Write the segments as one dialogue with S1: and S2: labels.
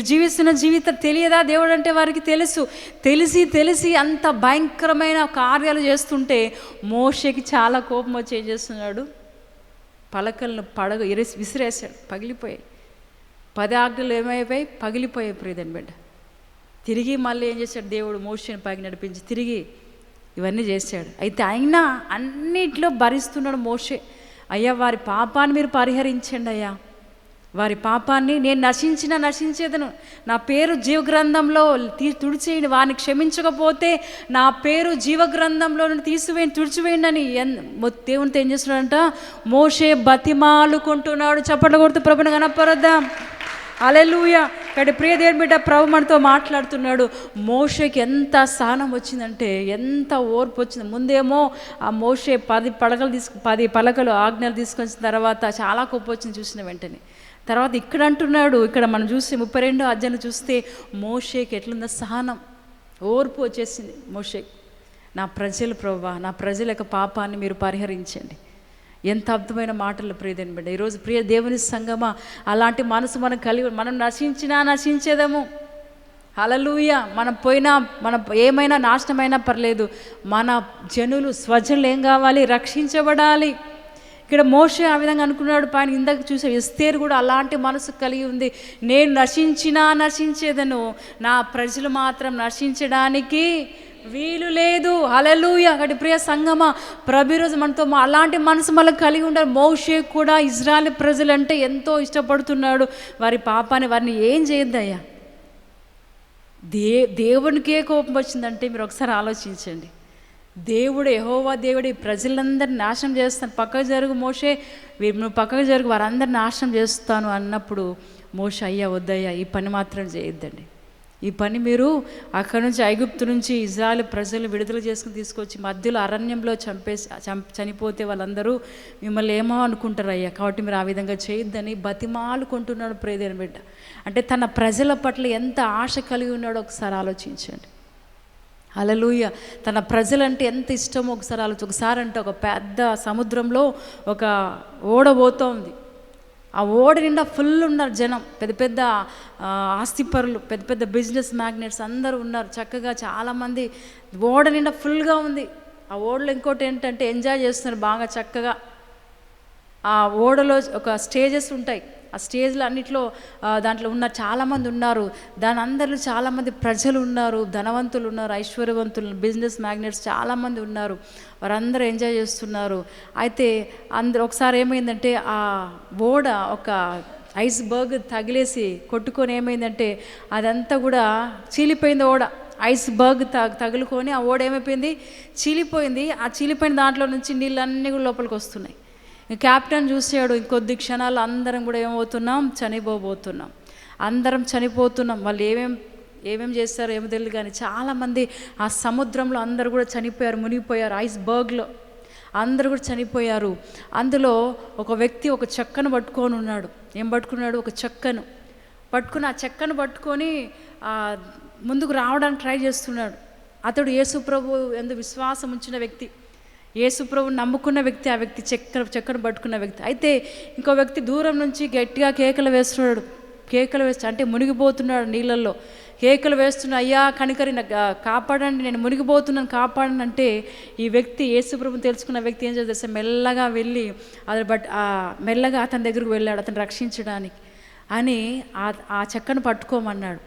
S1: మీరు జీవిస్తున్న జీవితం తెలియదా? దేవుడు అంటే వారికి తెలుసు. తెలిసి తెలిసి అంత భయంకరమైన కార్యాలు చేస్తుంటే మోషకి చాలా కోపం వచ్చి ఏం చేస్తున్నాడు? పలకలను పడగ ఎరేసి విసిరేసాడు పగిలిపోయాయి. పది ఆజ్ఞలు ఏమైపోయి పగిలిపోయాయి ప్రియదని బిడ్డ. తిరిగి మళ్ళీ ఏం చేశాడు? దేవుడు మోషని పైకి నడిపించి తిరిగి ఇవన్నీ చేశాడు. అయితే అయినా అన్నిట్లో భరిస్తున్నాడు మోషే. అయ్యా వారి పాపాన్ని మీరు పరిహరించండి అయ్యా. వారి పాపాన్ని నేను నశించిన నశించేదను. నా పేరు జీవగ్రంథంలో తీ తుడిచేయండి వారిని క్షమించకపోతే నా పేరు జీవగ్రంథంలో నుండి తీసివేయండి తుడిచివేయండి అని ఎన్ దేవునితో ఏం చేస్తున్నాడంట? మోషే బతిమాలుకుంటున్నాడు. చప్పట్లు కొడుతూ ప్రభుని కనపరద్దాం. అలెలుయ ఇక్కడ ప్రియ దేవుని బిడ్డ ప్రభు మనతో మాట్లాడుతున్నాడు. మోషకి ఎంత స్థానం వచ్చిందంటే ఎంత ఓర్పు వచ్చింది. ముందేమో ఆ మోషే పది పడకలు తీసుకు పది పలకలు ఆజ్ఞలు తీసుకొచ్చిన తర్వాత చాలా కోపం వచ్చింది చూసిన వెంటనే. తర్వాత ఇక్కడ అంటున్నాడు ఇక్కడ మనం చూసి ముప్పై రెండో అధ్యాయం చూస్తే మోషేకి ఎట్లుందో సహనం ఓర్పు వచ్చేసింది మోషేక్. నా ప్రజలు ప్రభా నా ప్రజల యొక్క పాపాన్ని మీరు పరిహరించండి. ఎంత అద్భుతమైన మాటలు ప్రియదని బిడ్డ. ఈరోజు ప్రియ దేవుని సంగమా అలాంటి మనసు మనం కలిగి మనం నశించినా నశించేదము. హలలుయ మనం పోయినా మన ఏమైనా నాశనమైనా పర్లేదు మన జనులు స్వజనులు ఏం కావాలి? రక్షించబడాలి. ఇక్కడ మోషే ఆ విధంగా అనుకున్నాడు పైన ఇందాక చూసే ఎస్తేరు కూడా అలాంటి మనసు కలిగి ఉంది. నేను నశించినా నశించేదను. నా ప్రజలు మాత్రం నశించడానికి వీలు లేదు. అలలుయ అక్కడి ప్రియ సంగమ ప్రభిరోజు మనతో మా- అలాంటి మనసు మనకు కలిగి ఉండాలి. మోషే కూడా ఇజ్రాయల్ ప్రజలంటే ఎంతో ఇష్టపడుతున్నాడు. వారి పాపాన్ని వారిని ఏం చేయొద్దయ్యా? దే దేవునికే కోపం వచ్చిందంటే మీరు ఒకసారి ఆలోచించండి. దేవుడు యహోవా దేవుడు ప్రజలందరిని నాశనం చేస్తాను. పక్కకు జరుగు మోషే నువ్వు పక్కకు జరుగు వారందరిని నాశనం చేస్తాను అన్నప్పుడు మోష అయ్యా వద్దయ్యా ఈ పని మాత్రం చేయొద్దండి. ఈ పని మీరు అక్కడ నుంచి ఐగుప్తు నుంచి ఇజ్రాయల్ ప్రజలు విడుదల చేసుకుని తీసుకొచ్చి మధ్యలో అరణ్యంలో చంపేసి చంప చనిపోతే వాళ్ళందరూ మిమ్మల్ని ఏమో అనుకుంటారు అయ్యా? కాబట్టి మీరు ఆ విధంగా చేయొద్దని బతిమాలుకుంటున్నాడు ప్రేదేని బిడ్డ. అంటే తన ప్రజల పట్ల ఎంత ఆశ కలిగి ఉన్నాడో ఒకసారి ఆలోచించండి. అలలుయ తన ప్రజలంటే ఎంత ఇష్టమో ఒకసారి ఆలోచన ఒకసారి అంటే ఒక పెద్ద సముద్రంలో ఒక ఓడ పోతోంది. ఆ ఓడ నిండా ఫుల్ ఉన్నారు జనం. పెద్ద పెద్ద ఆస్తిపరులు పెద్ద పెద్ద బిజినెస్ మ్యాగ్నెట్స్ అందరూ ఉన్నారు. చక్కగా చాలామంది ఓడ నిండా ఫుల్గా ఉంది. ఆ ఓడలో ఇంకోటి ఏంటంటే ఎంజాయ్ చేస్తున్నారు బాగా చక్కగా. ఆ ఓడలో ఒక స్టేజెస్ ఉంటాయి. ఆ స్టేజ్లో అన్నిట్లో దాంట్లో ఉన్న చాలామంది ఉన్నారు. దాని అందరిలో చాలామంది ప్రజలు ఉన్నారు. ధనవంతులు ఉన్నారు ఐశ్వర్యవంతులు బిజినెస్ మ్యాగ్నెట్స్ చాలామంది ఉన్నారు. వారందరూ ఎంజాయ్ చేస్తున్నారు. అయితే అందరు ఒకసారి ఏమైందంటే ఆ ఓడ ఒక ఐస్ బర్గ్ తగిలేసి కొట్టుకొని ఏమైందంటే అదంతా కూడా చీలిపోయింది ఓడ. ఐస్ బర్గ్ త తగులుకొని ఆ ఓడ ఏమైపోయింది? చీలిపోయింది. ఆ చీలిపోయిన దాంట్లో నుంచి నీళ్ళన్నీ కూడా లోపలికి వస్తున్నాయి. క్యాప్టెన్ చూసాడు ఇంకొద్ది క్షణాలు అందరం కూడా ఏమవుతున్నాం? చనిపోబోతున్నాం. అందరం చనిపోతున్నాం. వాళ్ళు ఏమేం ఏమేం చేస్తారో ఏమో తెలియదు కానీ చాలామంది ఆ సముద్రంలో అందరూ కూడా చనిపోయారు మునిగిపోయారు ఐస్ బర్గ్లో కూడా చనిపోయారు. అందులో ఒక వ్యక్తి ఒక చెక్కను పట్టుకొని ఉన్నాడు. ఏం పట్టుకున్నాడు? ఒక చెక్కను. పట్టుకుని ఆ చెక్కను పట్టుకొని ముందుకు రావడానికి ట్రై చేస్తున్నాడు. అతడు యేసుప్రభు ఎందు విశ్వాసం ఉంచిన వ్యక్తి. యేసుప్రభు నమ్ముకున్న వ్యక్తి ఆ వ్యక్తి చెక్క చెక్కను పట్టుకున్న వ్యక్తి. అయితే ఇంకో వ్యక్తి దూరం నుంచి గట్టిగా కేకలు వేస్తున్నాడు. కేకలు వేస్తు అంటే మునిగిపోతున్నాడు నీళ్ళల్లో. కేకలు వేస్తున్న అయ్యా కనికరి కాపాడండి నేను మునిగిపోతున్నాను కాపాడండి అంటే ఈ వ్యక్తి యేసుప్రభు తెలుసుకున్న వ్యక్తి ఏం చేస్తే మెల్లగా వెళ్ళి అది బట్ మెల్లగా అతని దగ్గరకు వెళ్ళాడు అతను రక్షించడానికి. అని ఆ చెక్కను పట్టుకోమన్నాడు.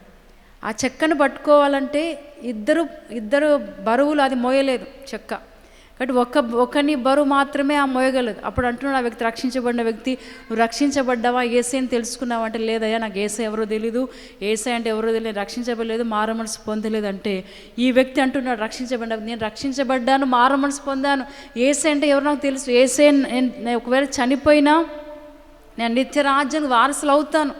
S1: ఆ చెక్కను పట్టుకోవాలంటే ఇద్దరు ఇద్దరు బరువులు అది మోయలేదు చెక్క. కాబట్టి ఒక్క ఒకరిని బరువు మాత్రమే ఆ మోయగలదు. అప్పుడు అంటున్నాడు ఆ వ్యక్తి రక్షించబడిన వ్యక్తి నువ్వు రక్షించబడ్డావా? ఏసై అని తెలుసుకున్నావు? అంటే లేదయ్యా నాకు ఏసై ఎవరో తెలీదు. ఏసై అంటే ఎవరో తెలియదు రక్షించబడలేదు మారు మనసు పొందలేదు. అంటే ఈ వ్యక్తి అంటున్నాడు రక్షించబడ్డా నేను రక్షించబడ్డాను మారు మనసు పొందాను. ఏసై అంటే ఎవరు నాకు తెలుసు. ఏసై నేను ఒకవేళ చనిపోయినా నేను నిత్య రాజ్యానికి వారసులు అవుతాను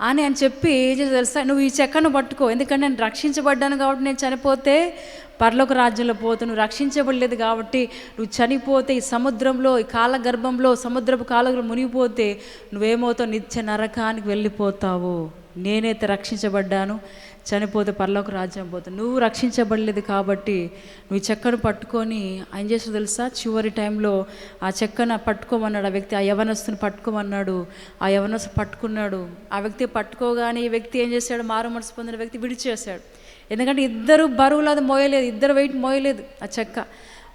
S1: అని అని చెప్పి ఏం తెలుసా నువ్వు ఈ చెక్కను పట్టుకో. ఎందుకంటే నేను రక్షించబడ్డాను కాబట్టి నేను చనిపోతే పర్లోక రాజ్యంలో పోతే నువ్వు రక్షించబడలేదు కాబట్టి నువ్వు చనిపోతే ఈ సముద్రంలో ఈ కాల గర్భంలో సముద్రపు కాలంలో మునిగిపోతే నువ్వేమవుతావు? నిత్య నరకానికి వెళ్ళిపోతావు. నేనైతే రక్షించబడ్డాను. చనిపోతే పర్లోక రాజ్యం పోతా నువ్వు రక్షించబడలేదు కాబట్టి నువ్వు చెక్కను పట్టుకొని ఆయన చేసిన తెలుసా? చివరి టైంలో ఆ చెక్కను పట్టుకోమన్నాడు. ఆ వ్యక్తి ఆ యవనస్తుని పట్టుకోమన్నాడు. ఆ యవనస్తు పట్టుకున్నాడు. ఆ వ్యక్తి పట్టుకోగానే ఈ వ్యక్తి ఏం చేశాడు? మారు మనసు పొందిన వ్యక్తి విడిచేశాడు ఎందుకంటే ఇద్దరు బరువులు అది మోయలేదు ఇద్దరు వెయిట్ మోయలేదు ఆ చెక్క.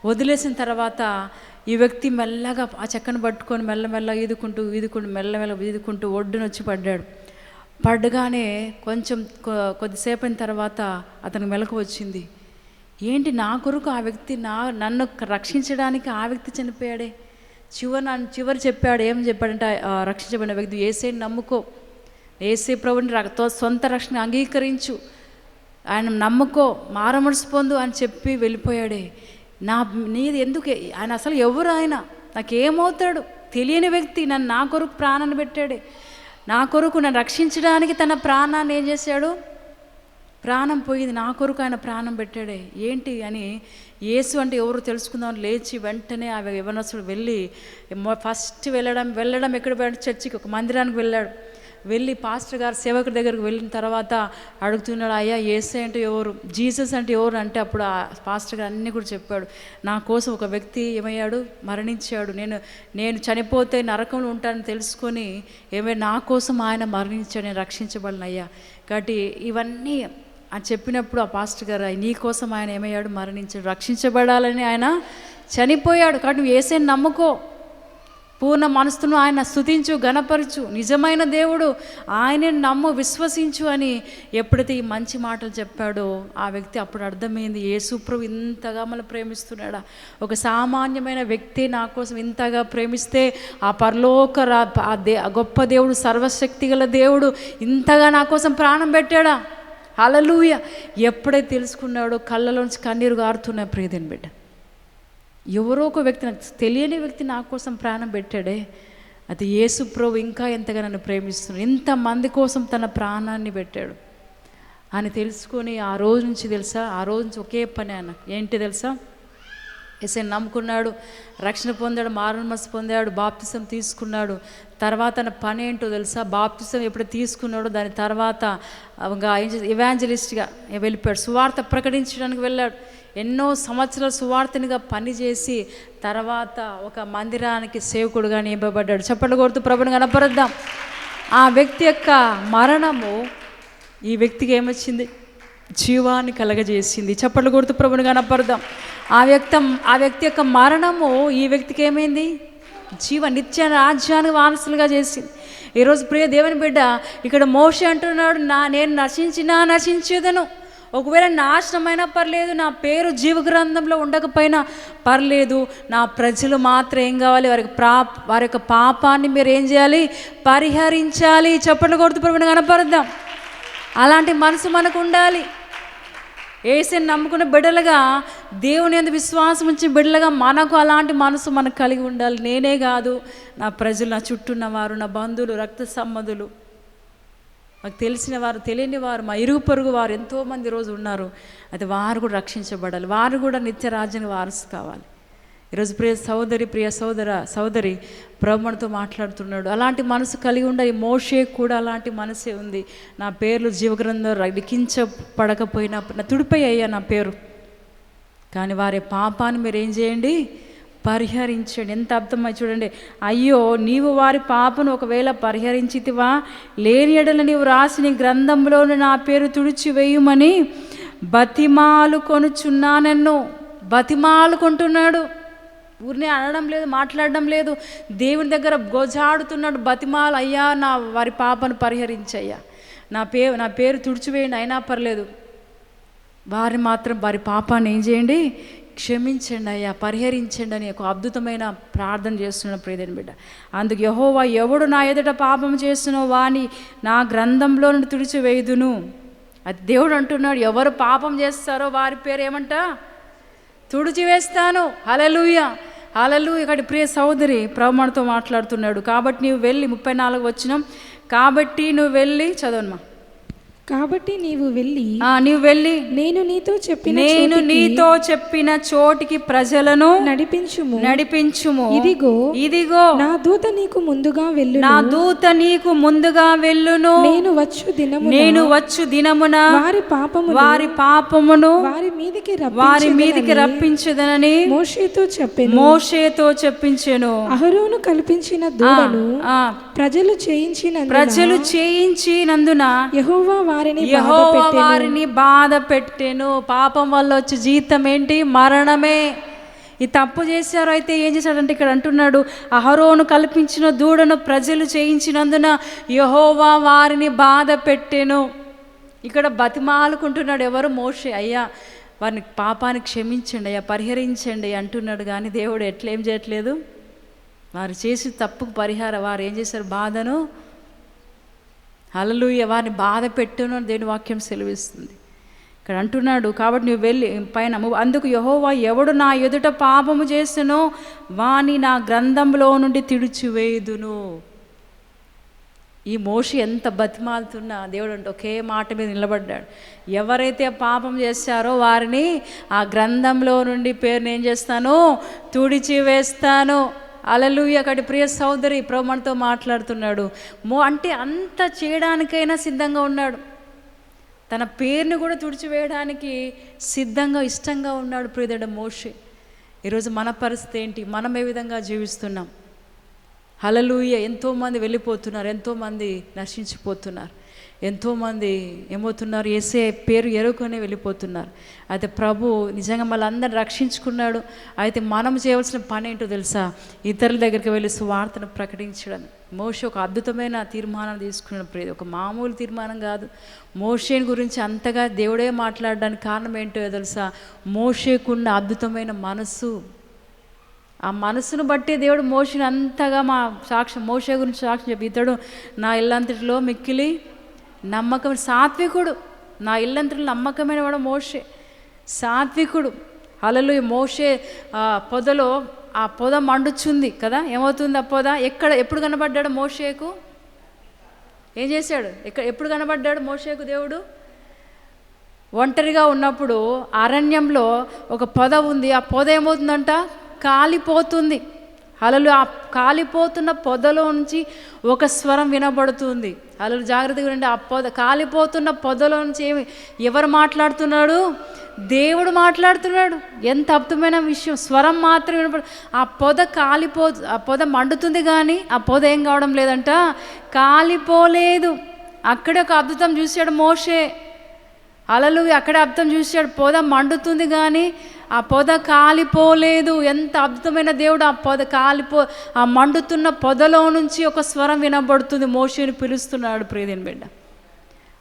S1: వదిలేసిన తర్వాత ఈ వ్యక్తి మెల్లగా ఆ చెక్కను పట్టుకొని మెల్లమెల్ల ఈదుకుంటూ ఈదుకుంటూ మెల్లమెల్ల ఈదుకుంటూ ఒడ్డున వచ్చి పడ్డాడు. పడ్డగానే కొంచెం కొ- కొద్దిసేపు అయిన తర్వాత అతనికి మెలకు వచ్చింది. ఏంటి నా కొరకు ఆ వ్యక్తి నా నన్ను రక్షించడానికి ఆ వ్యక్తి చనిపోయాడే? చివరి నన్ను చివరి చెప్పాడు ఏం చెప్పాడంటే రక్షించబడిన వ్యక్తి ఏసే నమ్ముకో. ఏసే ప్రభుని తో- సొంత రక్షణ అంగీకరించు. ఆయన నమ్ముకో మారమనసు పొందు అని చెప్పి వెళ్ళిపోయాడే. నా నీది ఎందుకు? ఆయన అసలు ఎవరు ఆయన? నాకేమవుతాడు? తెలియని వ్యక్తి నన్ను నా కొరకు ప్రాణాన్ని పెట్టాడే. నా కొరకు నన్ను రక్షించడానికి తన ప్రాణాన్ని ఏం చేశాడు? ప్రాణం పోయింది నా కొరకు ఆయన ప్రాణం పెట్టాడే. ఏంటి అని యేసు అంటే ఎవరు తెలుసుకుందాం లేచి వెంటనే ఆ యవనసుడు వెళ్ళి ఫస్ట్ వెళ్ళడం వెళ్ళడం ఎక్కడ చర్చికి ఒక మందిరానికి వెళ్ళాడు. వెళ్ళి పాస్టర్ గారు సేవకుడి దగ్గరికి వెళ్ళిన తర్వాత అడుగుతున్నాడు అయ్యా ఏసే అంటే ఎవరు? జీసస్ అంటే ఎవరు? అంటే అప్పుడు ఆ పాస్టర్ గారు అన్నీ కూడా చెప్పాడు. నా కోసం ఒక వ్యక్తి ఏమయ్యాడు? మరణించాడు. నేను నేను చనిపోతే నరకంలో ఉంటానని తెలుసుకొని ఏమే నా కోసం ఆయన మరణించాడు. నేను రక్షించబడిన అయ్యా. కాబట్టి ఇవన్నీ అని చెప్పినప్పుడు ఆ పాస్టర్ గారు నీ కోసం ఆయన ఏమయ్యాడు? మరణించాడు. రక్షించబడాలని ఆయన చనిపోయాడు. కాబట్టి నువ్వు ఏసే నమ్ముకో. పూర్ణ మనసును ఆయన స్తుతించు గణపరచు నిజమైన దేవుడు ఆయనే నమ్ము విశ్వసించు అని ఎప్పుడైతే ఈ మంచి మాటలు చెప్పాడో ఆ వ్యక్తి అప్పుడు అర్థమైంది యేసుప్రభు ఇంతగా మనం ప్రేమిస్తున్నాడా? ఒక సామాన్యమైన వ్యక్తి నా కోసం ఇంతగా ప్రేమిస్తే ఆ పరలోక రా ఆ దే ఆ గొప్ప దేవుడు సర్వశక్తి గల దేవుడు ఇంతగా నా కోసం ప్రాణం పెట్టాడా? అలలుయ ఎప్పుడైతే తెలుసుకున్నాడో కళ్ళలోంచి కన్నీరు గారుతున్నాయి ప్రియదని బిడ్డ. ఎవరో ఒక వ్యక్తి నాకు తెలియని వ్యక్తి నా కోసం ప్రాణం పెట్టాడే. అది యేసు ప్రభు ఇంకా ఎంతగా నన్ను ప్రేమిస్తున్నాడు. ఇంతమంది కోసం తన ప్రాణాన్ని పెట్టాడు. అని తెలుసుకొని ఆ రోజు నుంచి తెలుసా? ఆ రోజు నుంచి ఒకే పని ఆయన ఏంటి తెలుసా? ఎస్ఐ నమ్ముకున్నాడు రక్షణ పొందాడు మారణమస్ పొందాడు బాప్తిసం తీసుకున్నాడు. తర్వాత తన పని ఏంటో తెలుసా? బాప్తిసం ఎప్పుడు తీసుకున్నాడో దాని తర్వాత ఇంకా ఇవాంజలిస్ట్గా వెళ్ళిపోయాడు. సువార్త ప్రకటించడానికి వెళ్ళాడు. ఎన్నో సంవత్సరాల సువార్తనిగా పనిచేసి తర్వాత ఒక మందిరానికి సేవకుడుగా నియమబడ్డాడు చెప్పండి కొడుతూ ప్రభుని కనపరుద్దాం. ఆ వ్యక్తి యొక్క మరణము ఈ వ్యక్తికి ఏమొచ్చింది? జీవాన్ని కలగజేసింది. చప్పట్లు కొడుతూ ప్రభుని కనపరుదాం ఆ వ్యక్తం ఆ వ్యక్తి యొక్క మరణము ఈ వ్యక్తికి ఏమైంది? జీవ నిత్య రాజ్యానికి వారసులుగా చేసింది. ఈరోజు ప్రియ దేవుని బిడ్డ ఇక్కడ మోష అంటున్నాడు నా నేను నశించినా నశించేదను. ఒకవేళ నాశనమైనా పర్లేదు నా పేరు జీవ గ్రంథంలో ఉండకపోయినా పర్లేదు. నా ప్రజలు మాత్రం ఏం కావాలి? వారికి ప్రా వారి యొక్క పాపాన్ని మీరు ఏం చేయాలి? పరిహరించాలి. చప్పట్లు కొడుతూ ప్రభుని కనపరుద్దాం. అలాంటి మనసు మనకు ఉండాలి. ఏసీని నమ్ముకున్న బిడ్డలుగా దేవుని అందు విశ్వాసం ఉంచి బిడ్డలుగా మనకు అలాంటి మనసు మనకు కలిగి ఉండాలి. నేనే కాదు. నా ప్రజలు నా చుట్టూ ఉన్నవారు నా బంధువులు రక్త సంబంధులు. మాకు తెలిసిన వారు తెలియని వారు మా ఇరుగు పొరుగు వారు ఎంతోమంది రోజు ఉన్నారు. అది వారు కూడా రక్షించబడాలి. వారు కూడా నిత్య రాజ్యానికి వారసు కావాలి. ఈరోజు ప్రియ సోదరి ప్రియ సోదర సోదరి బ్రహ్మణతో మాట్లాడుతున్నాడు. అలాంటి మనసు కలిగి ఉండే ఈ మోషే కూడా అలాంటి మనసే ఉంది. నా పేర్లు జీవగ్రంథం లిఖించబడకపోయినా నా తుడిపై అయ్యా నా పేరు. కానీ వారి పాపాన్ని మీరు ఏం చేయండి? పరిహరించండి. ఎంత అర్థమై చూడండి. అయ్యో నీవు వారి పాపను ఒకవేళ పరిహరించితివా? లేని ఎడల నీవు రాసిన గ్రంథంలోని నా పేరు తుడిచివేయమని బతిమాలు కొనుచున్నానన్ను. బతిమాలు కొంటున్నాడు. ఊరినే అనడం లేదు మాట్లాడడం లేదు. దేవుని దగ్గర గోజాడుతున్నాడు. బతిమాలు అయ్యా నా వారి పాపను పరిహరించయ్యా. నా పే నా పేరు తుడిచివేయండి అయినా పర్లేదు. వారిని మాత్రం వారి పాపాన్ని ఏం చేయండి? క్షమించండి అయ్యా పరిహరించండి అని ఒక అద్భుతమైన ప్రార్థన చేస్తున్న ప్రియదని బిడ్డ. అందుకు యహోవా ఎవడు నా ఎదుట పాపం చేస్తున్నో వాని నా గ్రంథంలో నుండి తుడిచివేయుదును. అది దేవుడు అంటున్నాడు ఎవరు పాపం చేస్తారో వారి పేరు ఏమంట? తుడిచివేస్తాను. హలలుయ హలలు ఇక్కడ ప్రియ సోదరి ప్రవమణతో మాట్లాడుతున్నాడు. కాబట్టి నీవు వెళ్ళి ముప్పై నాలుగు వచ్చినాం కాబట్టి నువ్వు వెళ్ళి చదవమ్మా.
S2: కాబట్టి నీవు వెళ్ళి
S1: ఆ, నీవు వెళ్ళి
S2: నేను నీతో చెప్పిన
S1: నేను నీతో చెప్పిన చోటికి ప్రజలను
S2: నడిపించుము.
S1: నడిపించుము.
S2: ఇదిగో
S1: ఇదిగో
S2: నా దూత నీకు ముందుగా వెళ్ళు
S1: నా దూత నీకు ముందుగా వెళ్ళును.
S2: నేను వచ్చు దినము
S1: నేను వచ్చు దినమున.
S2: వారి పాపము
S1: వారి పాపమును
S2: వారి మీదికి
S1: వారి
S2: రప్పించెదనని
S1: మీదికి రప్పించదనని
S2: మోషేతో చెప్పెను.
S1: మోషేతో చెప్పించెను.
S2: అహరోను కల్పించిన దూడను
S1: ఆ,
S2: ప్రజలు చేయించిన
S1: ప్రజలు చేయించినందున
S2: యెహోవా వారిని
S1: యెహోవా వారిని బాధ పెట్టెను. పాపం వల్ల వచ్చే జీతం ఏంటి? మరణమే. ఈ తప్పు చేశారు అయితే ఏం చేశాడంటే ఇక్కడ అంటున్నాడు అహరోను కల్పించిన దూడను ప్రజలు చేయించినందున యెహోవా వారిని బాధ పెట్టెను. ఇక్కడ బతిమాలుకుంటున్నాడు ఎవరు? మోషే. అయ్యా వారిని పాపాన్ని క్షమించండి అయ్యా పరిహరించండి అంటున్నాడు. కానీ దేవుడు ఎట్లేం చేయట్లేదు? వారు చేసి తప్పుకు పరిహారం వారు ఏం చేశారు? బాధను హల్లెలూయా వారిని బాధ పెట్టును అని దేని వాక్యం సెలవిస్తుంది. ఇక్కడ అంటున్నాడు కాబట్టి నువ్వు వెళ్ళి పైన అందుకు యహోవా ఎవడు నా ఎదుట పాపము చేసినో వాని నా గ్రంథంలో నుండి తిడిచివేయుదును. ఈ మోషి ఎంత బతిమాలుతున్నా దేవుడు అంటే ఒకే మాట మీద నిలబడ్డాడు. ఎవరైతే పాపం చేశారో వారిని ఆ గ్రంథంలో నుండి పేరుని ఏం చేస్తాను? తుడిచి వేస్తాను అలలు అక్కడి ప్రియ సోదరి ప్రభు మనతో మాట్లాడుతున్నాడు. మో అంటే అంత చేయడానికైనా సిద్ధంగా ఉన్నాడు. తన పేరుని కూడా తుడిచివేయడానికి సిద్ధంగా ఇష్టంగా ఉన్నాడు ప్రియదడ మోషే. ఈరోజు మన పరిస్థితి ఏంటి? మనం ఏ విధంగా జీవిస్తున్నాం? హలలుయ ఎంతోమంది వెళ్ళిపోతున్నారు ఎంతోమంది నశించిపోతున్నారు. ఎంతోమంది ఏమవుతున్నారు? ఏసే పేరు ఎరుకొని వెళ్ళిపోతున్నారు. అయితే ప్రభు నిజంగా మళ్ళందరిని రక్షించుకున్నాడు. అయితే మనం చేయవలసిన పని ఏంటో తెలుసా? ఇతరుల దగ్గరికి వెళ్ళి సువార్తను ప్రకటించడం. మోషే ఒక అద్భుతమైన తీర్మానం తీసుకున్న ప్రియ ఒక మామూలు తీర్మానం కాదు. మోషేని గురించి అంతగా దేవుడే మాట్లాడడానికి కారణం ఏంటో తెలుసా? మోషేకున్న అద్భుతమైన మనస్సు. ఆ మనసును బట్టి దేవుడు మోషని అంతగా మా సాక్ష్యం మోషే గురించి సాక్ష్యం చెప్పి ఇతడు నా ఇల్లంతటిలో మిక్కిలి నమ్మకం సాత్వికుడు. నా ఇల్లంతటిలో నమ్మకమైన వాడు మోషే. సాత్వికుడు. అలలు మోషే పొదలో ఆ పొద మండుచుంది కదా? ఏమవుతుంది ఆ పొద? ఎక్కడ ఎప్పుడు కనబడ్డాడు మోషేకు? ఏం చేశాడు? ఎక్కడ ఎప్పుడు కనబడ్డాడు మోషేకు దేవుడు? ఒంటరిగా ఉన్నప్పుడు అరణ్యంలో ఒక పొద ఉంది. ఆ పొద ఏమవుతుందంట? కాలిపోతుంది. అలలు ఆ కాలిపోతున్న పొదలో నుంచి ఒక స్వరం వినబడుతుంది. అలలు జాగ్రత్తగా ఉండండి ఆ పొద కాలిపోతున్న పొదలో నుంచి ఏమి ఎవరు మాట్లాడుతున్నాడు? దేవుడు మాట్లాడుతున్నాడు. ఎంత అద్భుతమైన విషయం. స్వరం మాత్రం వినపడు ఆ పొద కాలిపో ఆ పొద మండుతుంది కానీ ఆ పొద ఏం కావడం లేదంట. కాలిపోలేదు. అక్కడే ఒక అద్భుతం చూశాడు మోషే. అలలు అక్కడే అర్థం చూశాడు. పొద మండుతుంది కానీ ఆ పొద కాలిపోలేదు. ఎంత అద్భుతమైన దేవుడు ఆ పొద కాలిపో ఆ మండుతున్న పొదలో నుంచి ఒక స్వరం వినబడుతుంది. మోషిని పిలుస్తున్నాడు ప్రియదేని బిడ్డ.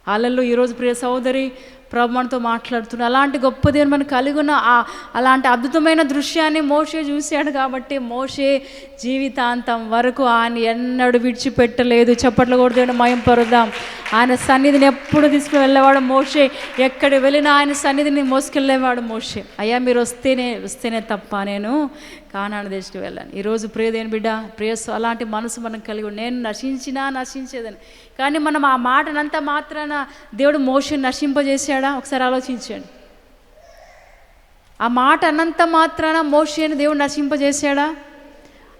S1: అలల్లో ఈరోజు ప్రియ సోదరి ప్రభు మనతో మాట్లాడుతున్నాడు. అలాంటి గొప్ప దేవుని మనకు కలిగిన ఆ అలాంటి అద్భుతమైన దృశ్యాన్ని మోషే చూశాడు కాబట్టి మోషే జీవితాంతం వరకు ఆయన ఎన్నడూ విడిచిపెట్టలేదు. చప్పట్లు కూడా దేవుని మయం పరుద్దాం. ఆయన సన్నిధిని ఎప్పుడు తీసుకుని వెళ్ళేవాడు మోషే. ఎక్కడ వెళ్ళినా ఆయన సన్నిధిని మోసుకెళ్ళేవాడు మోషే. అయ్యా మీరు వస్తేనే వస్తేనే తప్ప నేను కానాడు దేశకు వెళ్ళాను. ఈరోజు ప్రియదేని బిడ్డ ప్రియస్ అలాంటి మనసు మనం కలిగి ఉండి, నేను నశించినా నశించేదని. కానీ మనం ఆ మాటనంతా మాత్రాన దేవుడు మోషన్ నశింపజేశాడా? ఒకసారి ఆలోచించండి. ఆ మాట అన్నంత మాత్రాన మోషేని దేవుడు నశింపజేశాడా?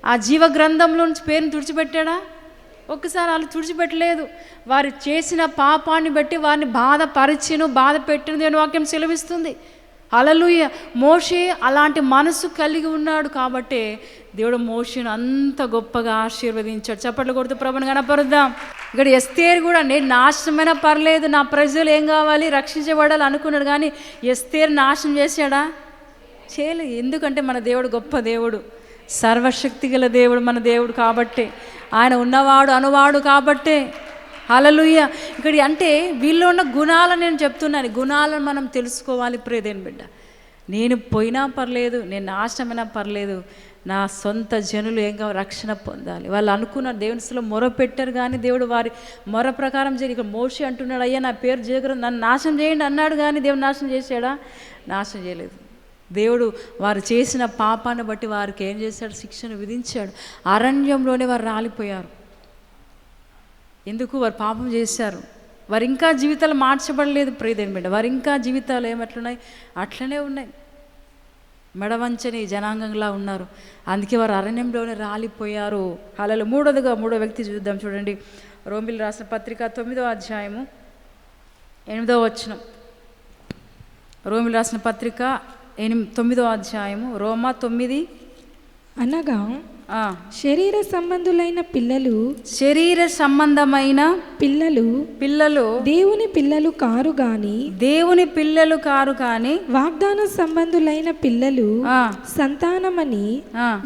S1: ఆ జీవ గ్రంథంలో నుంచి పేరుని తుడిచిపెట్టాడా? ఒక్కసారి వాళ్ళు తుడిచిపెట్టలేదు. వారు చేసిన పాపాన్ని బట్టి వారిని బాధపరిచిను బాధ పెట్టిన దేవుని వాక్యం సెలవిస్తుంది. అలలుయ మోషే అలాంటి మనసు కలిగి ఉన్నాడు కాబట్టి దేవుడు మోషిని అంత గొప్పగా ఆశీర్వదించాడు. చప్పట్లు కొడుతూ ప్రభుని కనపరుద్దాం ఇక్కడ ఎస్తేరు కూడా నేను నాశనమైనా పర్లేదు నా ప్రజలు ఏం కావాలి రక్షించబడాలి అనుకున్నాడు కానీ ఎస్తేరు నాశనం చేశాడా? చేయలేదు. ఎందుకంటే మన దేవుడు గొప్ప దేవుడు సర్వశక్తి గల దేవుడు మన దేవుడు కాబట్టే. ఆయన ఉన్నవాడు అనువాడు కాబట్టే. హలలుయ్య ఇక్కడ అంటే వీళ్ళు ఉన్న గుణాలను నేను చెప్తున్నాను. గుణాలను మనం తెలుసుకోవాలి ప్రేదేని బిడ్డ. నేను పోయినా పర్లేదు నేను నాశనమైనా పర్లేదు నా సొంత జనులు ఏం రక్షణ పొందాలి. వాళ్ళు అనుకున్న దేవునిలో మొర పెట్టారు కానీ దేవుడు వారి మొర ప్రకారం చేయాలి ఇక్కడ మోషి అంటున్నాడు అయ్యా నా పేరు జగరు నన్ను నాశనం చేయండి అన్నాడు కానీ దేవుడు నాశనం చేశాడా? నాశనం చేయలేదు. దేవుడు వారు చేసిన పాపాన్ని బట్టి వారికి ఏం చేశాడు? శిక్షను విధించాడు. అరణ్యంలోనే వారు రాలిపోయారు. ఎందుకు వారు పాపం చేశారు? వారు ఇంకా జీవితాలు మార్చబడలేదు ప్రియదేని బిడ్డ. వారు ఇంకా జీవితాలు ఏమట్లున్నాయి అట్లనే ఉన్నాయి. మెడవంచని జనాంగంలా ఉన్నారు. అందుకే వారు అరణ్యంలోనే రాలిపోయారు. అలా మూడోదిగా మూడో వ్యక్తి చూద్దాం చూడండి. రోమిల్ రాసిన పత్రిక తొమ్మిదో అధ్యాయము ఎనిమిదో వచనం. రోమిల్ రాసిన పత్రిక ఎనిమి తొమ్మిదో అధ్యాయము రోమా తొమ్మిది.
S2: అనగా శరీర సంబంధులైన పిల్లలు
S1: శరీర సంబంధమైన
S2: పిల్లలు
S1: పిల్లలు
S2: దేవుని పిల్లలు కారు గాని
S1: దేవుని పిల్లలు కారు కానీ
S2: వాగ్దాన సంబంధులైన పిల్లలు
S1: ఆ,
S2: సంతానమని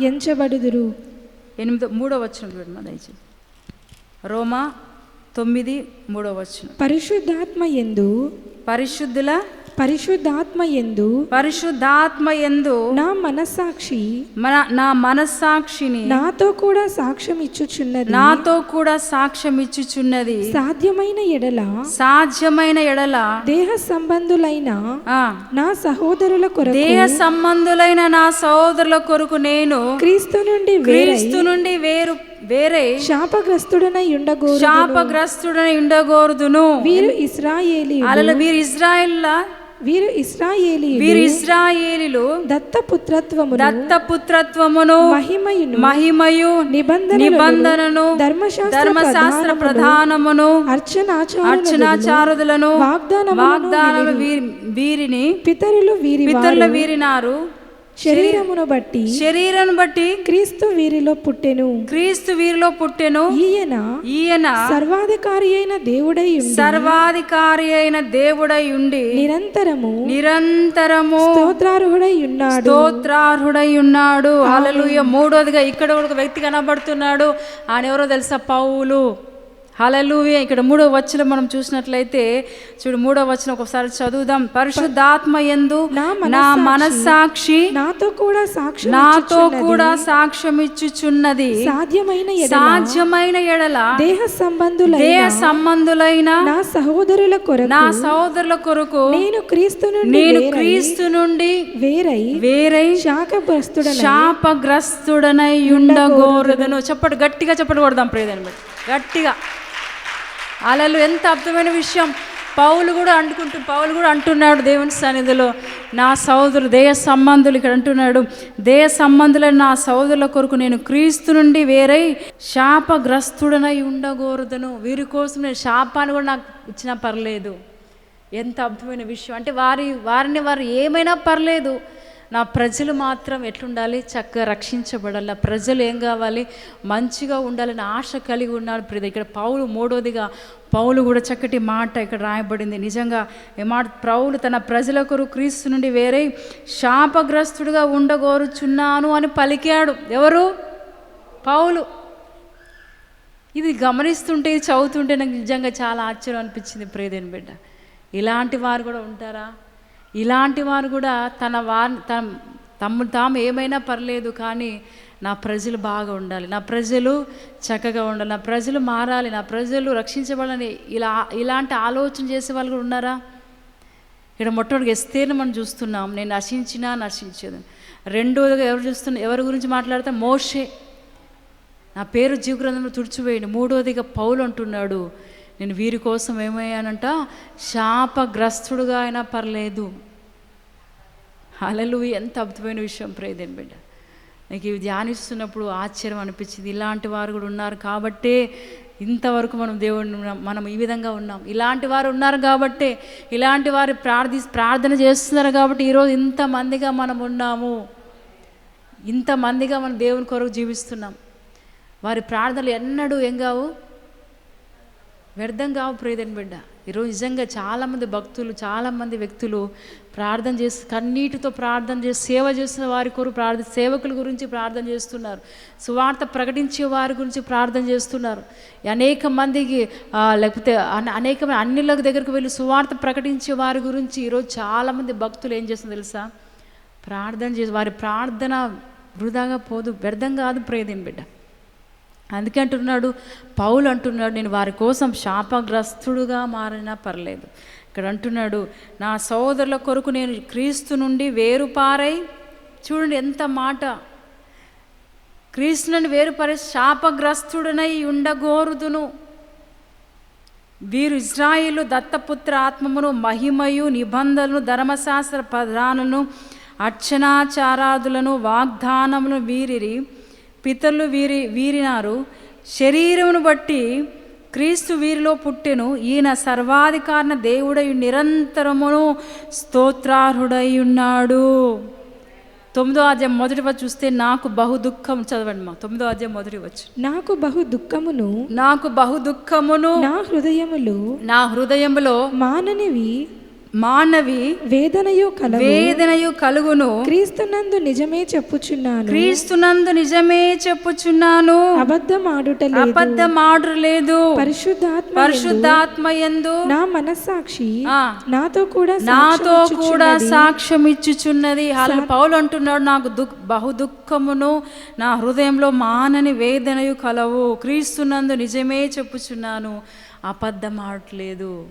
S2: ఎంచబడుదురు.
S1: ఎనిమిదో మూడో దయచేసి. రోమా తొమ్మిది మూడో వచనం.
S2: పరిశుద్ధాత్మ ఎందు
S1: పరిశుద్ధుల
S2: పరిశుద్ధాత్మ ఎందు
S1: పరిశుద్ధాత్మ ఎందు
S2: నా మనస్సాక్షి
S1: మన నా మనస్సాక్షిని
S2: నాతో కూడా సాక్ష్యం ఇచ్చుచున్నది.
S1: నాతో కూడా సాక్ష్యం ఇచ్చుచున్నది.
S2: సాధ్యమైన ఎడల
S1: సాధ్యమైన ఎడల
S2: దేహ సంబంధులైన
S1: ఆ,
S2: నా సహోదరుల కొరకు
S1: దేహ సంబంధులైన నా సహోదరుల కొరకు నేను
S2: క్రీస్తు నుండి
S1: క్రీస్తు నుండి వేరు వేరే
S2: శాపగ్రస్తుడనై ఉండగోరు
S1: శాపగ్రస్తుడని ఉండగోరుదును.
S2: వీరు ఇస్రాయేలీ
S1: అలల వీరు ఇజ్రాయిల్ల
S2: వీరు ఇస్రాయేలీ
S1: వీరు ఇజ్రాయేలీలు
S2: దత్తపుత్రత్వమును
S1: దత్తపుత్రత్వమును
S2: మహిమయును
S1: మహిమయు
S2: నిబంధనలను
S1: నిబంధనను
S2: ధర్మశాస్త్ర
S1: ధర్మశాస్త్ర ప్రధానమును
S2: అర్చనాచారులను
S1: అర్చనాచారుదులను
S2: వాగ్దానములను
S1: వాగ్దానము వీరి వీరిని
S2: పితరులు వీరి
S1: పితరుల వీరినారు.
S2: శరీరమును బట్టి
S1: శరీరం బట్టి
S2: క్రీస్తు వీరిలో పుట్టెను.
S1: క్రీస్తు వీరిలో పుట్టెను.
S2: ఈయన
S1: ఈయన
S2: సర్వాధికారి అయిన దేవుడై
S1: సర్వాధికారి అయిన దేవుడై ఉండి
S2: నిరంతరము
S1: నిరంతరము
S2: స్తోత్రార్హుడై ఉన్నాడు.
S1: స్తోత్రార్హుడై ఉన్నాడు. హలలుయ మూడోదిగా ఇక్కడ కూడా ఒక వ్యక్తి కనబడుతున్నాడు. ఆయన ఎవరో తెలుసా? పౌలు. హలలుయ ఇక్కడ మూడో వచ్చిన మనం చూసినట్లయితే చూడు మూడో వచ్చిన ఒకసారి చదువుదాం. పరిశుద్ధాత్మ ఎందు
S2: నా
S1: మనస్సాక్షి
S2: నాతో కూడా సాక్ష్యం
S1: నాతో కూడా సాక్ష్యం ఇచ్చుచున్నది
S2: సాధ్యమైన
S1: సాధ్యమైన ఎడల
S2: దేహ సంబంధులై
S1: దేహ సంబంధులైన
S2: నా సహోదరుల కొరకు
S1: నా సహోదరుల కొరకు
S2: నేను క్రీస్తు నుండి
S1: నేను క్రీస్తు నుండి
S2: వేరై
S1: వేరై
S2: శాఖగ్రస్తుడనై
S1: శాపగ్రస్తుడనై ఉండగోరదను చెప్పడు గట్టిగా చెప్పడు కొడదాం ప్రియదని బట్టి. గట్టిగా. అలలు ఎంత అద్భుతమైన విషయం. పౌలు కూడా అంటుకుంటూ పౌలు కూడా అంటున్నాడు దేవుని సన్నిధిలో నా సహోదరులు దేహ సంబంధులు ఇక్కడ అంటున్నాడు దేహ సంబంధులైన నా సహోదరుల కొరకు నేను క్రీస్తు నుండి వేరై శాపగ్రస్తుడనై ఉండగోరుదను. వీరి కోసం నేను శాపాన్ని కూడా నాకు ఇచ్చినా పర్లేదు. ఎంత అద్భుతమైన విషయం. అంటే వారి వారిని వారు ఏమైనా పర్లేదు. నా ప్రజలు మాత్రం ఎట్లుండాలి? చక్కగా రక్షించబడాలి? నా ప్రజలు ఏం కావాలి? మంచిగా ఉండాలని ఆశ కలిగి ఉన్నారు ప్రియ ఇక్కడ పౌలు మూడోదిగా పౌలు కూడా చక్కటి మాట ఇక్కడ రాయబడింది. నిజంగా ఏ మాట పౌలు తన ప్రజల కొరకు క్రీస్తు నుండి వేరే శాపగ్రస్తుడిగా ఉండగోరుచున్నాను అని పలికాడు. ఎవరు? పౌలు. ఇది గమనిస్తుంటే ఇది చదువుతుంటే నాకు నిజంగా చాలా ఆశ్చర్యం అనిపించింది ప్రియదేని బిడ్డ. ఇలాంటి వారు కూడా ఉంటారా? ఇలాంటి వారు కూడా తన వారి తన తమ్ము తాము ఏమైనా పర్లేదు కానీ నా ప్రజలు బాగా ఉండాలి. నా ప్రజలు చక్కగా ఉండాలి. నా ప్రజలు మారాలి. నా ప్రజలు రక్షించబడాలని ఇలా ఇలాంటి ఆలోచన చేసే వాళ్ళు కూడా ఉన్నారా? ఇక్కడ మొట్టమొదటి ఎస్తేను మనం చూస్తున్నాం. నేను నశించినా నశించదు. రెండోదిగా ఎవరు చూస్తున్న ఎవరి గురించి మాట్లాడితే మోషే. నా పేరు జీవగ్రంథంలో తుడిచివేయండి మూడోదిగా పౌలు అంటున్నాడు. నేను వీరి కోసం ఏమయ్యానంట? శాపగ్రస్తుడుగా అయినా పర్లేదు. అలలు ఎంత అద్భుతమైన విషయం. ప్రేదేని బిడ్డ. నాకు ఇవి ధ్యానిస్తున్నప్పుడు ఆశ్చర్యం అనిపించింది. ఇలాంటి వారు కూడా ఉన్నారు కాబట్టే ఇంతవరకు మనం దేవుడిని మనం ఈ విధంగా ఉన్నాం. ఇలాంటి వారు ఉన్నారు కాబట్టే ఇలాంటి వారు ప్రార్థి ప్రార్థన చేస్తున్నారు కాబట్టి ఈరోజు ఇంతమందిగా మనం ఉన్నాము. ఇంతమందిగా మనం దేవుని కొరకు జీవిస్తున్నాం. వారి ప్రార్థనలు ఎన్నడూ ఏం కావు. వ్యర్థం కావు ప్రేదని బిడ్డ ఈరోజు నిజంగా చాలామంది భక్తులు చాలామంది వ్యక్తులు ప్రార్థన చేసి కన్నీటితో ప్రార్థన చేసి సేవ చేసిన వారి కొరకు ప్రార్థన సేవకుల గురించి ప్రార్థన చేస్తున్నారు. సువార్త ప్రకటించే వారి గురించి ప్రార్థన చేస్తున్నారు. అనేక మందికి లేకపోతే అనేక మంది అన్నిళ్ళ దగ్గరకు వెళ్ళి సువార్త ప్రకటించే వారి గురించి ఈరోజు చాలామంది భక్తులు ఏం చేస్తున్నారు తెలుసా? ప్రార్థన చేసి వారి ప్రార్థన వృధాగా పోదు వ్యర్థం కాదు ప్రేదని బిడ్డ అందుకే అంటున్నాడు పౌలు అంటున్నాడు నేను వారి కోసం శాపగ్రస్తుడుగా మారినా పర్లేదు. ఇక్కడ అంటున్నాడు నా సోదరుల కొరకు నేను క్రీస్తు నుండి వేరుపారై చూడండి ఎంత మాట. క్రీస్తు నుండి వేరుపారై శాపగ్రస్తుడనై ఉండగోరుదును. వీరు ఇజ్రాయిలు దత్తపుత్ర ఆత్మమును మహిమయు నిబంధనలు ధర్మశాస్త్ర ప్రధానులను అర్చనాచారాదులను వాగ్దానములు వీరిరి పితరులు వీరి వీరినారు. శరీరమును బట్టి క్రీస్తు వీరిలో పుట్టెను. ఈయన సర్వాధికారణ దేవుడై నిరంతరమును స్తోత్రార్హుడై ఉన్నాడు తొమ్మిదో అధ్యాయం మొదటి వచ్చి చూస్తే నాకు బహు దుఃఖం చదవండి మా తొమ్మిదో అధ్యాయం మొదటి వచ్చు
S2: నాకు బహు దుఃఖమును
S1: నాకు బహు దుఃఖమును
S2: నా హృదయములు
S1: నా హృదయములో
S2: మాననివి
S1: మానవి
S2: వేదనయు కలవు.
S1: వేదనయు కలుగును.
S2: క్రీస్తునందు నిజమే చెప్పుచున్నాను.
S1: క్రీస్తునందు నిజమే చెప్పుచున్నాను.
S2: అబద్ధమాడుట లేదు.
S1: అబద్ధమాడు లేదు
S2: పరిశుద్ధాత్మ
S1: పరిశుద్ధాత్మ యందు
S2: నా మనస్సాక్షి నాతో కూడా
S1: నాతో కూడా సాక్ష్యం ఇచ్చుచున్నది. అలా పౌలు అంటున్నాడు నాకు దుఃఖ బహు దుఃఖమును. నా హృదయంలో మానని వేదనయు కలవు. క్రీస్తునందు నిజమే చెప్పుచున్నాను. అబద్ధం ఆడట్లేదు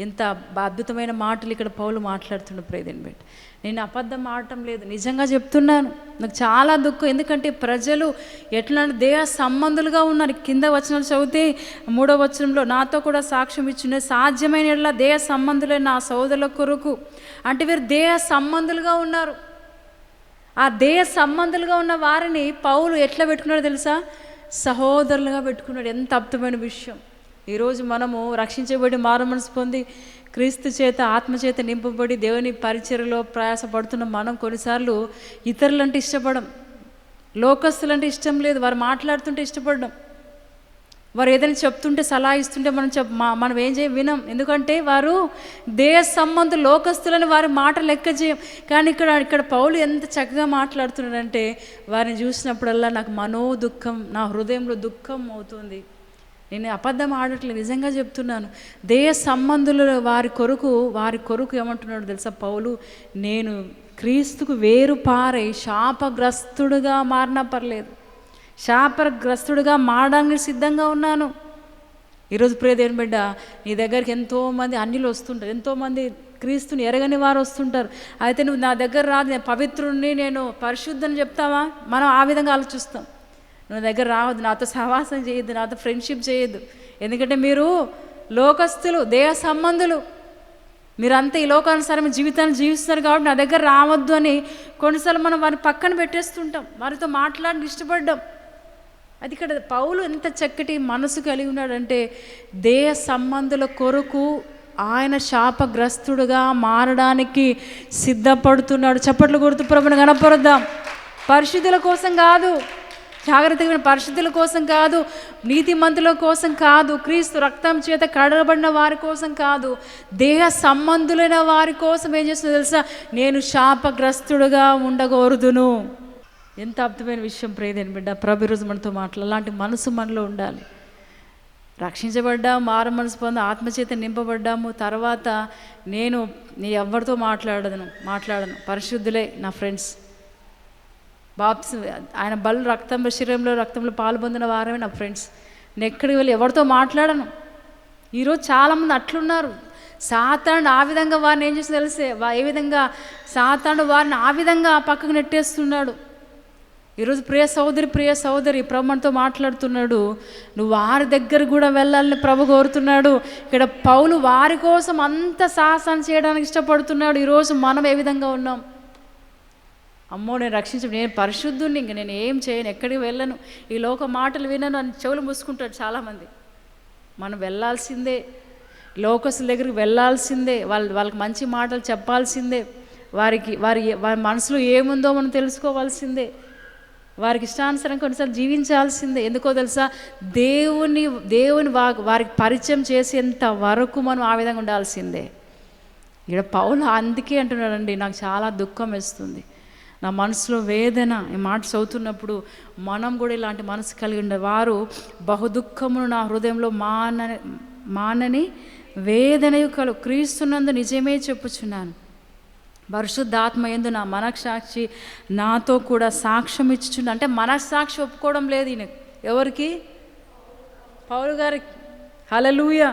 S1: ఎంత అద్భుతమైన మాటలు ఇక్కడ పౌలు మాట్లాడుతున్న ప్రేదని బట్టి నేను అబద్ధం ఆడటం లేదు నిజంగా చెప్తున్నాను. నాకు చాలా దుఃఖం. ఎందుకంటే ప్రజలు ఎట్లా అంటే దేహ సంబంధులుగా ఉన్నారు. కింద వచనాలు చదివితే మూడో వచనంలో నాతో కూడా సాక్ష్యం ఇచ్చిన సాధ్యమైన ఎట్లా దేహ సంబంధులైన నా సోదరుల కొరకు. అంటే వీరు దేహ సంబంధులుగా ఉన్నారు. ఆ దేహ సంబంధులుగా ఉన్న వారిని పౌలు ఎట్లా పెట్టుకున్నాడో తెలుసా? సహోదరులుగా పెట్టుకున్నాడు. ఎంత అద్భుతమైన విషయం. ఈరోజు మనము రక్షించబడి మారు మనసు పొంది క్రీస్తు చేత ఆత్మ చేత నింపబడి దేవుని పరిచయలో ప్రయాసపడుతున్న మనం కొన్నిసార్లు ఇతరులంటే ఇష్టపడం లోకస్తులంటే ఇష్టం లేదు వారు మాట్లాడుతుంటే ఇష్టపడడం వారు ఏదైనా చెప్తుంటే సలహా ఇస్తుంటే మనం చెప్ మనం ఏం చేయం? వినం. ఎందుకంటే వారు దేహ సంబంధ లోకస్తులని వారి మాట లెక్క చేయం. కానీ ఇక్కడ ఇక్కడ పౌలు ఎంత చక్కగా మాట్లాడుతున్నాడంటే వారిని చూసినప్పుడల్లా నాకు మనో దుఃఖం నా హృదయంలో దుఃఖం అవుతుంది. నేను అబద్ధం ఆడట్లేదు నిజంగా చెప్తున్నాను. దేహ సంబంధులు వారి కొరకు వారి కొరకు ఏమంటున్నాడు తెలుసా? పౌలు నేను క్రీస్తుకు వేరు పారై శాపగ్రస్తుడుగా మారినా పర్లేదు శాపగ్రస్తుడుగా మారడానికి సిద్ధంగా ఉన్నాను. ఈరోజు ప్రియదేవుని బిడ్డ నీ దగ్గరికి ఎంతోమంది అన్యులు వస్తుంటారు. ఎంతోమంది క్రీస్తుని ఎరగని వారు వస్తుంటారు. అయితే నువ్వు నా దగ్గర రాదు నేను పవిత్రుడిని నేను పరిశుద్ధని చెప్తావా? మనం ఆ విధంగా ఆలోచిస్తాం. నా దగ్గర రావద్దు నాతో సహవాసం చేయొద్దు నాతో ఫ్రెండ్షిప్ చేయొద్దు. ఎందుకంటే మీరు లోకస్తులు దేహ సంబంధులు. మీరంతా ఈ లోకానుసారమైన జీవితాన్ని జీవిస్తున్నారు కాబట్టి నా దగ్గర రావద్దు అని కొన్నిసార్లు మనం వారిని పక్కన పెట్టేస్తుంటాం. వారితో మాట్లాడి ఇష్టపడ్డాం. అది ఇక్కడ పౌలు ఎంత చక్కటి మనసు కలిగి ఉన్నాడంటే దేహ సంబంధుల కొరకు ఆయన శాపగ్రస్తుడుగా మారడానికి సిద్ధపడుతున్నాడు. చప్పట్లు గుర్తు ప్రభుని కనపరుద్దాం పరిశుద్ధుల కోసం కాదు. జాగ్రత్తగా విను, పరిశుద్ధుల కోసం కాదు నీతిమంతుల కోసం కాదు క్రీస్తు రక్తం చేత కడబడిన వారి కోసం కాదు దేహ సంబంధులైన వారి కోసం ఏం చేస్తుందో తెలుసా? నేను శాపగ్రస్తుడుగా ఉండగోరుదును ఎంత అద్భుతమైన విషయం ప్రేదేని బిడ్డ. ప్రభు ఈరోజు మనతో మాటలు అలాంటి మనసు మనలో ఉండాలి. రక్షించబడ్డాము మారు మనసు పొంది ఆత్మచేత నింపబడ్డాము తర్వాత నేను నీ ఎవరితో మాట్లాడదను మాట్లాడను. పరిశుద్ధులే నా ఫ్రెండ్స్. బాప్స్ ఆయన బలు రక్తంలో శరీరంలో రక్తంలో పాలు పొందిన వారమే నా ఫ్రెండ్స్. నేను ఎక్కడికి వెళ్ళి ఎవరితో మాట్లాడను? ఈరోజు చాలామంది అట్లున్నారు. సాతాను ఆ విధంగా వారిని ఏం చేసి తెలిసే? ఏ విధంగా? సాతాను వారిని ఆ విధంగా పక్కకు నెట్టేస్తున్నాడు. ఈరోజు ప్రియ సోదరి ప్రియ సోదరి ప్రభు మాట్లాడుతున్నాడు. నువ్వు వారి దగ్గర కూడా వెళ్ళాలని ప్రభు కోరుతున్నాడు. ఇక్కడ పౌలు వారి కోసం అంత సాహసం చేయడానికి ఇష్టపడుతున్నాడు. ఈరోజు మనం ఏ విధంగా ఉన్నాం? అమ్మో నేను రక్షించ నేను పరిశుద్ధుని ఇంక నేను ఏం చేయను ఎక్కడికి వెళ్ళను. ఈ లోక మాటలు వినను అని చెవులు మూసుకుంటాడు చాలామంది. మనం వెళ్ళాల్సిందే. లోకసుల దగ్గరికి వెళ్ళాల్సిందే. వాళ్ళ వాళ్ళకి మంచి మాటలు చెప్పాల్సిందే. వారికి వారి వారి మనసులో ఏముందో మనం తెలుసుకోవాల్సిందే. వారికి ఇష్టానుసారం కొన్నిసార్లు జీవించాల్సిందే. ఎందుకో తెలుసా? దేవుని దేవుని వా వారికి పరిచయం చేసేంత వరకు మనం ఆ విధంగా ఉండాల్సిందే. ఇక్కడ పౌలు అందుకే అంటున్నాడండి నాకు చాలా దుఃఖం వేస్తుంది. నా మనసులో వేదన ఈ మాట చదువుతున్నప్పుడు మనం కూడా ఇలాంటి మనసు కలిగి ఉండే వారు బహుదుఖమును నా హృదయంలో మానని మానని వేదనయు కలు క్రీస్తున్నందు నిజమే చెప్పుచున్నాను. పరిశుద్ధాత్మ ఎందు నా మనస్సాక్షి నాతో కూడా సాక్ష్యం ఇచ్చుచుంది అంటే మనస్సాక్షి ఒప్పుకోవడం లేదు ఈయన. ఎవరికి? పౌరు గారి హలలూయ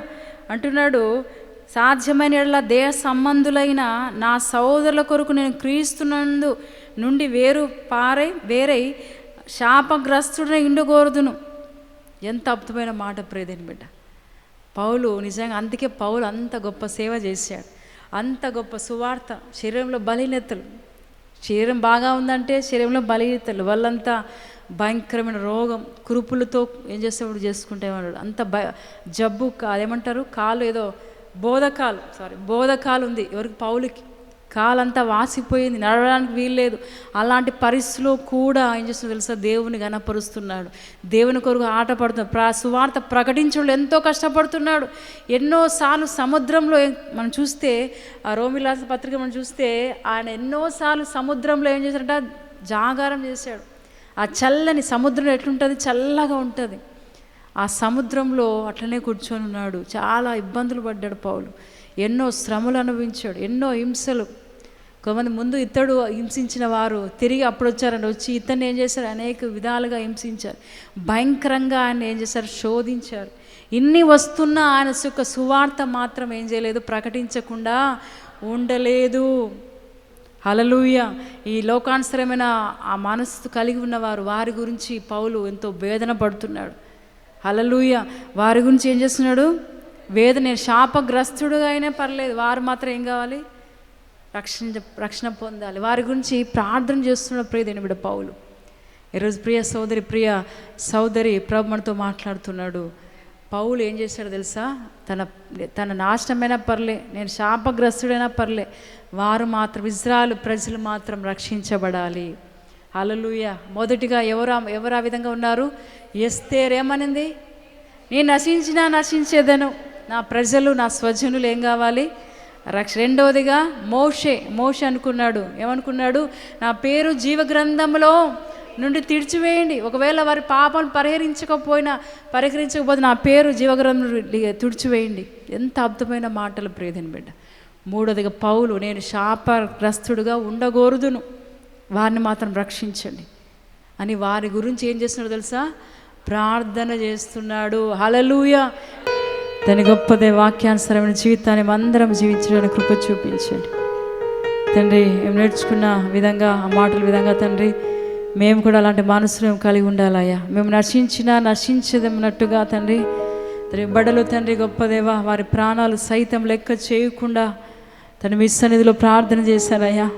S1: అంటున్నాడు సాధ్యమైన ఎడల దేహ సంబంధులైన నా సహోదరుల కొరకు నేను క్రీస్తున్నందు నుండి వేరు పారై వేరై శాపగ్రస్తుడై ఇండగోరుదును. ఎంత అద్భుతమైన మాట ప్రేదేని బిడ్డ. పౌలు నిజంగా అందుకే పౌలు అంత గొప్ప సేవ చేశాడు. అంత గొప్ప సువార్త శరీరంలో బలినెత్తలు శరీరం బాగా ఉందంటే శరీరంలో బలినెత్తలు వాళ్ళంతా భయంకరమైన రోగం కురుపులతో ఏం చేసేవాడు చేసుకుంటే అంత భ జబ్బు అదేమంటారు కాలు ఏదో బోధకాలు సారీ బోధకాలు ఉంది ఎవరికి? పౌలుకి. కాలంతా వాసిపోయింది నడవడానికి వీల్లేదు. అలాంటి పరిస్థితిలో కూడా ఏం చేస్తుందో తెలుసా? దేవుని గనపరుస్తున్నాడు దేవుని కొరకు ఆట పడుతున్నాడు ప్ర సువార్త ప్రకటించడంలో ఎంతో కష్టపడుతున్నాడు. ఎన్నోసార్లు సముద్రంలో మనం చూస్తే ఆ రోమిలాస పత్రిక మనం చూస్తే ఆయన ఎన్నోసార్లు సముద్రంలో ఏం చేశారంట జాగారం చేశాడు. ఆ చల్లని సముద్రం ఎట్లుంటుంది? చల్లగా ఉంటుంది. ఆ సముద్రంలో అట్లనే కూర్చొని ఉన్నాడు. చాలా ఇబ్బందులు పడ్డాడు పౌలు. ఎన్నో శ్రమలు అనుభవించాడు ఎన్నో హింసలు. కొంతమంది ముందు ఇతడు హింసించిన వారు తిరిగి అప్పుడు వచ్చారండి వచ్చి ఇతన్ని ఏం చేశారు? అనేక విధాలుగా హింసించారు. భయంకరంగా ఆయన ఏం చేశారు? శోధించారు. ఇన్ని వస్తున్నా ఆయన యొక్క సువార్త మాత్రం ఏం చేయలేదు ప్రకటించకుండా ఉండలేదు. హలలుయ ఈ లోకానుసరమైన ఆ మనస్సు కలిగి ఉన్నవారు వారి గురించి పౌలు ఎంతో వేదన పడుతున్నాడు. హలలుయ వారి గురించి ఏం చేస్తున్నాడు? వేదన నేను శాపగ్రస్తుడుగా అయినా పర్లేదు వారు మాత్రం ఏం కావాలి? రక్షణ రక్షణ పొందాలి. వారి గురించి ప్రార్థన చేస్తున్న ప్రియదేని బిడ్డ పౌలు. ఈరోజు ప్రియ సోదరి ప్రియ సోదరి ప్రభు మనతో మాట్లాడుతున్నాడు. పౌలు ఏం చేశాడు తెలుసా? తన తన నాశనమైనా పర్లే నేను శాపగ్రస్తుడైనా పర్లే వారు మాత్రం ఇజ్రాయలు ప్రజలు మాత్రం రక్షించబడాలి. అలలుయ మొదటిగా ఎవరు ఎవరు ఆ విధంగా ఉన్నారు? ఎస్తేరేమనింది నేను నశించినా నశించేదను. నా ప్రజలు నా స్వజనులు ఏం కావాలి? రక్ష రెండవదిగా మోషే మోషే అనుకున్నాడు. ఏమనుకున్నాడు? నా పేరు జీవ గ్రంథంలో నుండి తిడిచివేయండి ఒకవేళ వారి పాపాలు పరిహరించకపోయినా పరిహరించకపోతే నా పేరు జీవగ్రంథం తుడిచివేయండి ఎంత అద్భుతమైన మాటలు ప్రియదని బిడ్డ. మూడవదిగా పౌలు నేను శాపగ్రస్తుడుగా ఉండగోరుదును. వారిని మాత్రం రక్షించండి. అని వారి గురించి ఏం చేస్తున్నాడు తెలుసా? ప్రార్థన చేస్తున్నాడు. హలలుయ దాని గొప్పదే వాక్యానుసరమైన జీవితాన్ని అందరం జీవించడానికి కృప చూపించండి. తండ్రి మేము నేర్చుకున్న విధంగా ఆ మాటల విధంగా తండ్రి మేము కూడా అలాంటి మనసును కలిగి ఉండాలయ్యా. మేము నశించినా నశించదన్నట్టుగా తండ్రి తండ్రి బడలు తండ్రి గొప్పదేవా వారి ప్రాణాలు సైతం లెక్క చేయకుండా తను మీ సన్నిధిలో ప్రార్థన చేశారయ్యా.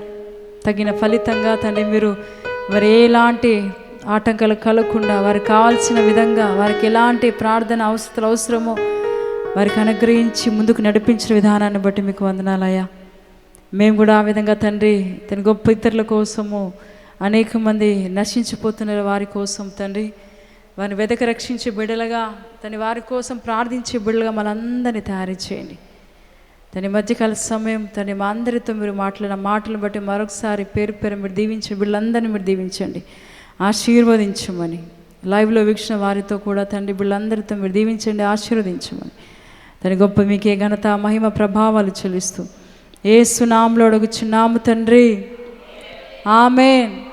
S1: తగిన ఫలితంగా తండ్రి మీరు మరి ఎలాంటి ఆటంకాలు కలగకుండా వారికి కావాల్సిన విధంగా వారికి ఎలాంటి ప్రార్థన అవసరాలు అవసరమో వారికి అనుగ్రహించి ముందుకు నడిపించిన విధానాన్ని బట్టి మీకు వందనాలయ్యా. మేము కూడా ఆ విధంగా తండ్రి తన గొప్ప ఇతరుల కోసము అనేక మంది నశించిపోతున్న వారి కోసం తండ్రి వారిని వెదక రక్షించే బిడ్డలుగా తన వారి కోసం ప్రార్థించే బిడ్డలుగా మనందరినీ తయారు చేయండి. తన మధ్యకాల సమయం తన మా అందరితో మీరు మాట్లాడిన మాటలను బట్టి మరొకసారి పేరు పేరు మీరు దీవించండి వీళ్ళందరినీ మీరు దీవించండి. ఆశీర్వదించమని లైవ్లో వీక్షణ వారితో కూడా తండ్రి వీళ్ళందరితో మీరు దీవించండి ఆశీర్వదించమని. తన గొప్ప మీకే ఘనత మహిమ ప్రభావాలు చెల్లిస్తూ. ఏ సునాములో అడుగుచున్నాము తండ్రి. ఆమెన్.